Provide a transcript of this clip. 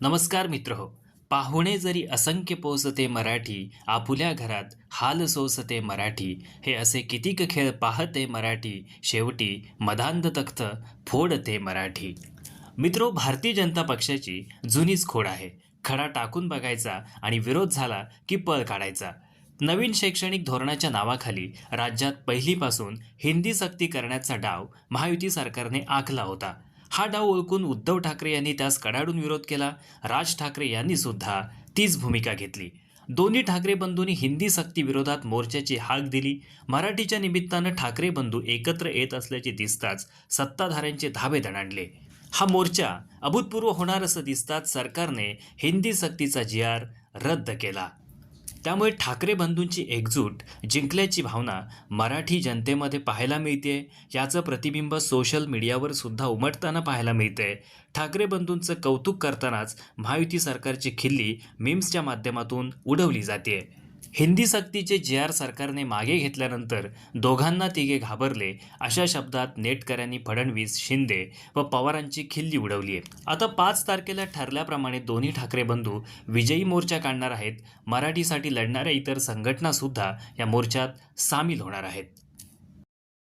नमस्कार मित्र हो पाहुणे जरी असंख्य पोचते मराठी आपुल्या घरात हाल सोसते मराठी. हे असे कितीक खेळ पाहते मराठी शेवटी मदांध तख्त फोडते मराठी. मित्रो भारतीय जनता पक्षाची जुनीच खोड आहे. खडा टाकून बघायचा आणि विरोध झाला की पळ काढायचा. नवीन शैक्षणिक धोरणाच्या नावाखाली राज्यात पहिलीपासून हिंदी सक्ती करण्याचा डाव महायुती सरकारने आखला होता. हा डाव ओळखून उद्धव ठाकरे यांनी त्यास कडाडून विरोध केला. राज ठाकरे यांनी सुद्धा तीच भूमिका घेतली. दोन्ही ठाकरे बंधूंनी हिंदी सक्ती विरोधात मोर्चाची हाक दिली. मराठीच्या निमित्तानं ठाकरे बंधू एकत्र येत असल्याचे दिसताच सत्ताधाऱ्यांचे धाबे दणाणले. हा मोर्चा अभूतपूर्व होणार असं दिसताच सरकारने हिंदी सक्तीचा जी आर रद्द केला. त्यामुळे ठाकरे बंधूंची एकजूट जिंकल्याची भावना मराठी जनतेमध्ये पाहायला मिळते. याचं प्रतिबिंब सोशल मीडियावर सुद्धा उमटताना पाहायला मिळते ठाकरे बंधूंचं कौतुक करतानाच महायुती सरकारची खिल्ली मिम्सच्या माध्यमातून उडवली जाते हिंदी सक्तीचे जे आर सरकारने मागे घेतल्यानंतर दोघांना तिघे घाबरले अशा शब्दात नेटकऱ्यांनी फडणवीस शिंदे व पवारांची खिल्ली उडवली आहे. आता पाच तारखेला ठरल्याप्रमाणे दोन्ही ठाकरे बंधू विजयी मोर्चा काढणार आहेत. मराठीसाठी लढणाऱ्या इतर संघटनासुद्धा या मोर्चात सामील होणार आहेत.